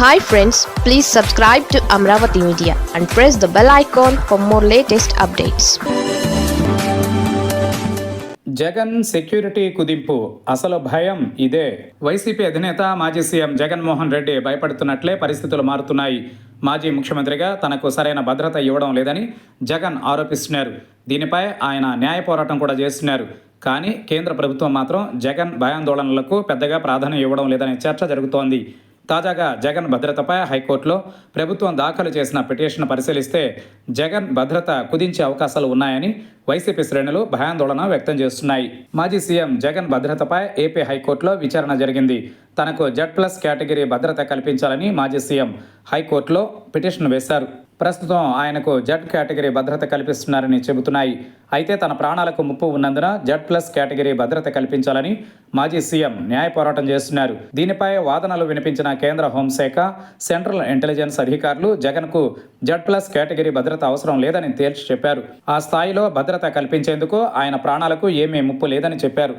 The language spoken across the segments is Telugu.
Hi friends please subscribe to Amaravati media and press the bell icon for more latest updates Jagan security కుదింపు. అసలు భయం ఇదే. వైసీపీ అధినేత మాజీ సీఎం జగన్మోహన్ రెడ్డి భయపడుతున్నట్లే పరిస్థితులు మారుతున్నాయి. మాజీ ముఖ్యమంత్రిగా తనకు సరైన భద్రత ఇవ్వడం లేదని జగన్ ఆరోపిస్తున్నారు. దీనిపై ఆయన న్యాయ పోరాటం కూడా చేస్తున్నారు. కానీ కేంద్ర ప్రభుత్వం మాత్రం జగన్ భయాందోళనలకు పెద్దగా ప్రాధాన్యం ఇవ్వడం లేదనే చర్చ జరుగుతోంది. తాజాగా జగన్ భద్రతపై హైకోర్టులో ప్రభుత్వం దాఖలు చేసిన పిటిషన్ పరిశీలిస్తే జగన్ భద్రత కుదించే అవకాశాలు ఉన్నాయని వైసీపీ శ్రేణులు భయాందోళన వ్యక్తం చేస్తున్నాయి. మాజీ సీఎం జగన్ భద్రతపై ఏపీ హైకోర్టులో విచారణ జరిగింది. తనకు జెడ్ ప్లస్ కేటగిరీ భద్రత కల్పించాలని మాజీ సీఎం హైకోర్టులో పిటిషన్ వేశారు. ప్రస్తుతం ఆయనకు జడ్ కేటగిరీ భద్రత కల్పిస్తున్నారని చెబుతున్నాయి. అయితే తన ప్రాణాలకు ముప్పు ఉన్నందున జడ్ ప్లస్ కేటగిరీ భద్రత కల్పించాలని మాజీ సీఎం న్యాయ పోరాటం చేస్తున్నారు. దీనిపై వాదనలు వినిపించిన కేంద్ర హోంశాఖ సెంట్రల్ ఇంటెలిజెన్స్ అధికారులు జగన్కు జెడ్ ప్లస్ కేటగిరీ భద్రత అవసరం లేదని తేల్చి చెప్పారు. ఆ స్థాయిలో భద్రత కల్పించేందుకు ఆయన ప్రాణాలకు ఏమీ ముప్పు లేదని చెప్పారు.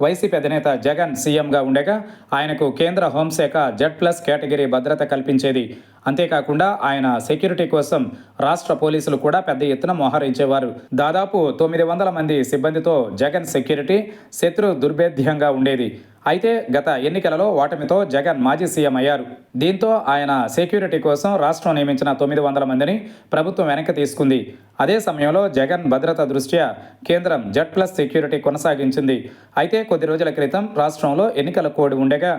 వైసీపీ అధినేత జగన్ సీఎంగా ఉండగా ఆయనకు కేంద్ర హోంశాఖ జడ్ ప్లస్ కేటగిరీ భద్రత కల్పించేది అంతేకాకుండా ఆయన సెక్యూరిటీ కోసం రాష్ట్ర పోలీసులు కూడా పెద్ద ఎత్తున మోహరించేవారు. దాదాపు తొమ్మిది వందల మంది సిబ్బందితో జగన్ సెక్యూరిటీ శత్రు దుర్భేద్యంగా ఉండేది. అయితే గత ఎన్నికలలో ఓటమితో జగన్ మాజీ సీఎం అయ్యారు. దీంతో ఆయన సెక్యూరిటీ కోసం రాష్ట్రం నియమించిన తొమ్మిది వందల మందిని ప్రభుత్వం వెనక్కి తీసుకుంది. అదే సమయంలో జగన్ భద్రత దృష్ట్యా కేంద్రం జెడ్ ప్లస్ సెక్యూరిటీ కొనసాగించింది. అయితే కొద్ది రోజుల క్రితం రాష్ట్రంలో ఎన్నికల కోడ్ ఉండగా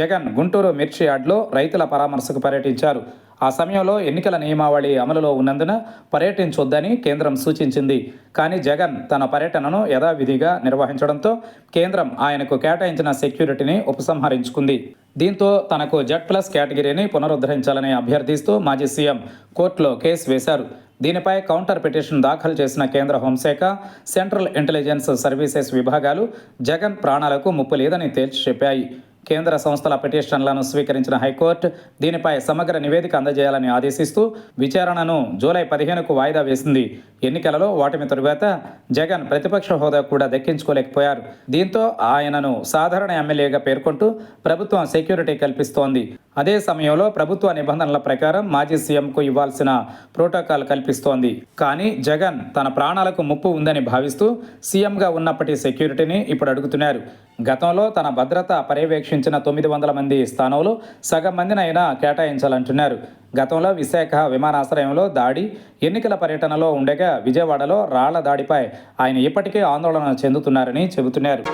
జగన్ గుంటూరు మిర్చి యార్డ్లో రైతుల పరామర్శకు పర్యటించారు. ఆ సమయంలో ఎన్నికల నియమావళి అమలులో ఉన్నందున పర్యటించొద్దని కేంద్రం సూచించింది. కానీ జగన్ తన పర్యటనను యథావిధిగా నిర్వహించడంతో కేంద్రం ఆయనకు కేటాయించిన సెక్యూరిటీని ఉపసంహరించుకుంది. దీంతో తనకు జెడ్ ప్లస్ కేటగిరీని పునరుద్ధరించాలని అభ్యర్థిస్తూ మాజీ సీఎం కోర్టులో కేసు వేశారు. దీనిపై కౌంటర్ పిటిషన్ దాఖలు చేసిన కేంద్ర హోంశాఖ సెంట్రల్ ఇంటెలిజెన్స్ సర్వీసెస్ విభాగాలు జగన్ ప్రాణాలకు ముప్పు లేదని తేల్చి చెప్పాయి. కేంద్ర సంస్థల పిటిషన్లను స్వీకరించిన హైకోర్టు దీనిపై సమగ్ర నివేదిక అందజేయాలని ఆదేశిస్తూ విచారణను జూలై పదిహేనుకు వాయిదా వేసింది. ఎన్నికలలో ఓటమి తరువాత జగన్ ప్రతిపక్ష హోదా కూడా దక్కించుకోలేకపోయారు. దీంతో ఆయనను సాధారణ ఎమ్మెల్యేగా పేర్కొంటూ ప్రభుత్వం సెక్యూరిటీ కల్పిస్తోంది. అదే సమయంలో ప్రభుత్వ నిబంధనల ప్రకారం మాజీ సీఎంకు ఇవ్వాల్సిన ప్రోటోకాల్ కల్పిస్తోంది. కానీ జగన్ తన ప్రాణాలకు ముప్పు ఉందని భావిస్తూ సీఎంగా ఉన్నప్పటి సెక్యూరిటీని ఇప్పుడు అడుగుతున్నారు. గతంలో తన భద్రత పర్యవేక్షించిన తొమ్మిది వందల మంది స్థానంలో సగం మందినైనా కేటాయించాలంటున్నారు. గతంలో విశాఖ విమానాశ్రయంలో దాడి ఎన్నికల పర్యటనలో ఉండగా విజయవాడలో రాళ్ళ దాడిపై ఆయన ఇప్పటికే ఆందోళన చెందుతున్నారని చెబుతున్నారు.